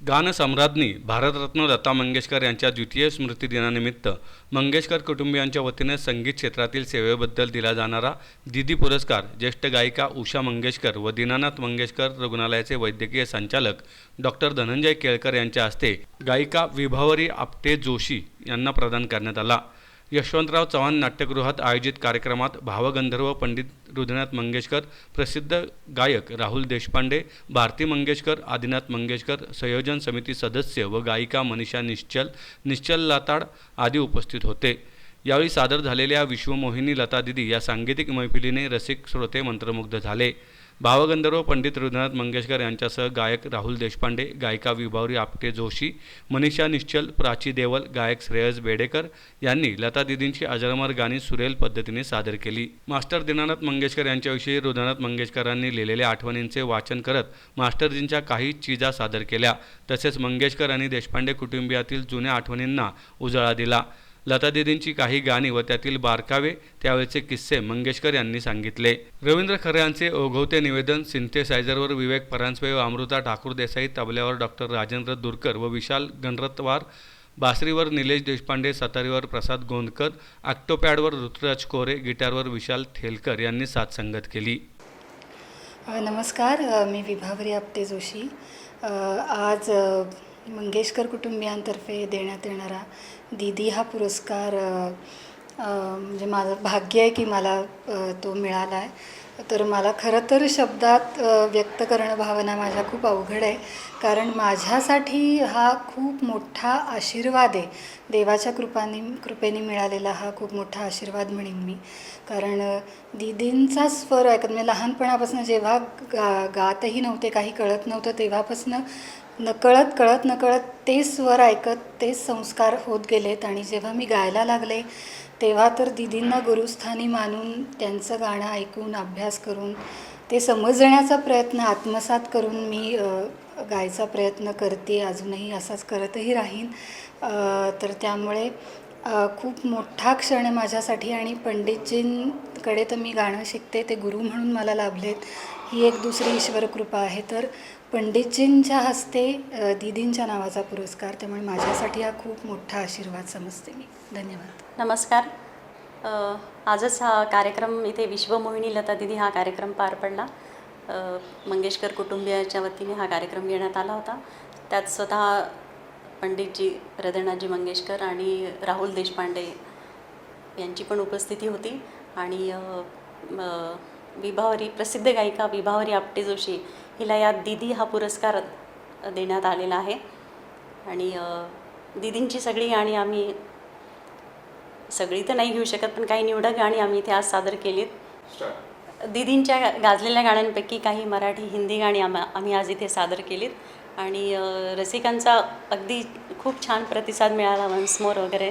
गानसम्राज्ञी भारतरत्न लता मंगेशकर यांच्या द्वितीय स्मृतिदिनानिमित्त मंगेशकर कुटुंबियांच्या वतीने संगीत क्षेत्रातील सेवेबद्दल दिला जाणारा दिदी पुरस्कार ज्येष्ठ गायिका उषा मंगेशकर व दीनानाथ मंगेशकर रुग्णालयाचे वैद्यकीय संचालक डॉक्टर धनंजय केळकर यांच्या हस्ते गायिका विभावरी आपटे जोशी यांना प्रदान करण्यात आला. यशवंतराव चव्हाण नाट्यगृहात आयोजित कार्यक्रमात भावगंधर्व पंडित हृदयनाथ मंगेशकर प्रसिद्ध गायक राहुल देशपांडे भारती मंगेशकर आदिनाथ मंगेशकर संयोजन समिती सदस्य व गायिका मनीषा निश्चल निश्चल लाताड आदी उपस्थित होते. यावेळी सादर झालेल्या विश्वमोहिनी लता दिदी या सांगीतिक मैफिलीने रसिक श्रोते मंत्रमुग्ध झाले. भावगंधर्व पंडित हृदयनाथ मंगेशकर यांच्यासह गायक राहुल देशपांडे गायिका विभावरी आपटे जोशी मनीषा निश्चल प्राची देवल गायक श्रेयस बेडेकर यांनी लता दिदींची अजरमर गाणी सुरेल पद्धतीने सादर केली. मास्टर दीनानाथ मंगेशकर यांच्याविषयी हृदयनाथ मंगेशकरांनी लिहिलेल्या आठवणींचे वाचन करत मास्टरजींच्या काही चीजा सादर केल्या. तसेच मंगेशकर आणि देशपांडे कुटुंबियातील जुन्या आठवणींना उजाळा दिला. लता दिदींची काही गाणी व त्यातील बारकावे त्यावेळचे किस्से मंगेशकर यांनी सांगितले. रवींद्र खरे यांचे ओघवते निवेदन सिंथेसायझरवर विवेक परांजपे व अमृता ठाकूर देसाई तबल्यावर डॉक्टर राजेंद्र दुरकर व विशाल गणरत्वार बासरीवर निलेश देशपांडे सतारीवर प्रसाद गोंदकर ऑक्टोपॅडवर ऋतुराज कोरे गिटारवर विशाल थेलकर यांनी साथ संगत केली. नमस्कार. मी विभावरी आपटे जोशी. आज मंगेशकर कुटुंबियांतर्फे देण्यात येणारा दीदी हा पुरस्कार म्हणजे माझं भाग्य आहे की मला तो मिळाला आहे. तर मला खरं तर शब्दात व्यक्त करणं भावना माझ्या खूप अवघड आहे. कारण माझ्यासाठी हा खूप मोठा आशीर्वाद आहे. देवाच्या कृपाने कृपेने मिळालेला हा खूप मोठा आशीर्वाद म्हणेन मी. कारण अ, दीदींचा स्वर ऐकत म्हणजे लहानपणापासून जेव्हा गा गातही नव्हते काही कळत नव्हतं तेव्हापासून नकळत कळत नकळत ते स्वर ऐकत तेच संस्कार होत गेलेत. आणि जेव्हा मी गायला लागले तेव्हा तर दीदींना गुरुस्थानी मानून त्यांचं गाणं ऐकून अभ्यास करून ते समजण्याचा प्रयत्न आत्मसात करून मी गायचा प्रयत्न करते अजूनही असाच करतही राहीन. तर त्यामुळे खूप मोठा क्षण आहे माझ्यासाठी आणि पंडितजींकडे तर मी गाणं शिकते ते गुरु म्हणून मला लाभलेत. ही एक दुसरी ईश्वर कृपा आहे. तर पंडितजींच्या हस्ते दिदींच्या दीदींच्या नावाचा पुरस्कार त्यामुळे माझ्यासाठी हा खूप मोठा आशीर्वाद समजते मी. धन्यवाद. नमस्कार. आजच हा कार्यक्रम इथे विश्वमोहिनी लता दिदी हा कार्यक्रम पार पडला. मंगेशकर कुटुंबियाच्या वतीने हा कार्यक्रम घेण्यात आला होता. त्यात स्वतः पंडितजी हृदयनाथजी मंगेशकर आणि राहुल देशपांडे यांची पण उपस्थिती होती. आणि विभावरी प्रसिद्ध गायिका विभावरी आपटे जोशी हिला या दिदी हा पुरस्कार देण्यात आलेला आहे. आणि दिदींची सगळी आणि आम्ही सगळी तर नाही घेऊ शकत पण काही निवडक गाणी आम्ही इथे आज सादर केलीत. दिदींच्या गाजलेल्या गाण्यांपैकी काही मराठी हिंदी गाणी आम आम्ही आज इथे सादर केलीत. आणि रसिकांचा अगदी खूप छान प्रतिसाद मिळाला वन्स मोर वगैरे.